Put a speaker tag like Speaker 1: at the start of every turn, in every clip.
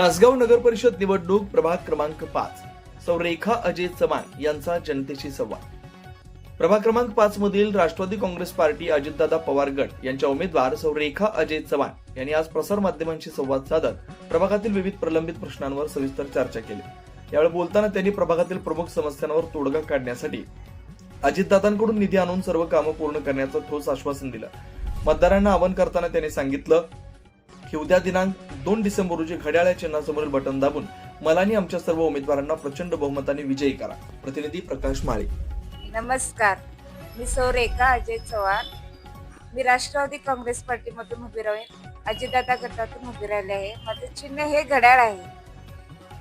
Speaker 1: तासगाव नगर परिषद निवडणूक प्रभाग क्रमांक पाच सौ रेखा अजय चव्हाण यांचा जनतेशी संवाद. प्रभाग क्रमांक पाच मधील राष्ट्रवादी काँग्रेस पार्टी अजितदादा पवार गट यांच्या उमेदवार सौरेखा अजय चव्हाण यांनी आज प्रसार माध्यमांशी संवाद साधत प्रभागातील विविध प्रलंबित प्रश्नांवर सविस्तर चर्चा केली. यावेळी बोलताना त्यांनी प्रभागातील प्रमुख समस्यांवर तोडगा काढण्यासाठी अजितदादांकडून निधी आणून सर्व कामं पूर्ण करण्याचं ठोस आश्वासन दिलं. मतदारांना आवाहन करताना त्यांनी सांगितलं हे उद्या दिनांक दोन डिसेंबर रोजी घड्याळ चिन्हासमोरील बटन दाबून मलानी आमच्या सर्व उमेदवारांना प्रचंड बहुमताने विजयी करा. प्रतिनिधी प्रकाश माळे.
Speaker 2: नमस्कार. मी सौ रेखा अजय चव्हाण. मी राष्ट्रवादी काँग्रेस पार्टीमधून उभी राहीन. अजितदादा गटातून उभी राहिले आहे. माझं चिन्ह हे घड्याळ आहे.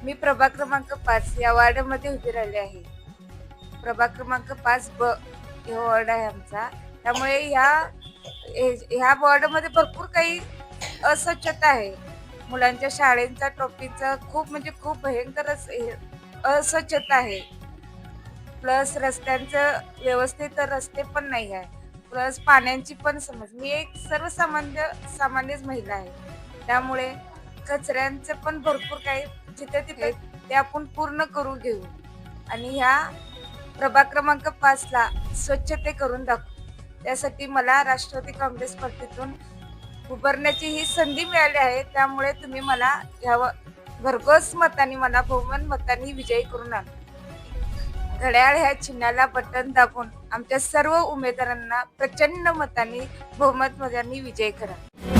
Speaker 2: मी प्रभाग क्रमांक पाच या वॉर्डमध्ये उभी राहिले आहे. प्रभाग क्रमांक पाच ब हे वॉर्ड आहे आमचा. त्यामुळे ह्या हे- ह्या वॉर्डमध्ये भरपूर काही अस्वच्छता आहे. मुलांच्या शाळेंचा टॉपिकचा खूप म्हणजे खूप भयंकरच हे अस्वच्छता आहे. प्लस रस्त्यांचं व्यवस्थित रस्ते पण नाही आहे. प्लस पाण्याची पण समज मी एक सर्वसामान्य सामान्यच महिला आहे. त्यामुळे कचऱ्यांचं पण भरपूर काही जिथे तिथे ते आपण पूर्ण करून घेऊ. आणि ह्या प्रभाग क्रमांक पाचला स्वच्छते करून दाखवू. त्यासाठी मला राष्ट्रवादी काँग्रेस पार्टीतून उभारण्याची ही संधी मिळाली आहे त्यामुळे तुम्ही मला ह्या भरघोस मताने मला बहुमत मतांनी विजयी करून आण. घड्याळ ह्या चिन्हाला बटन दाबून आमच्या सर्व उमेदवारांना प्रचंड मतांनी बहुमत मतांनी विजय करा.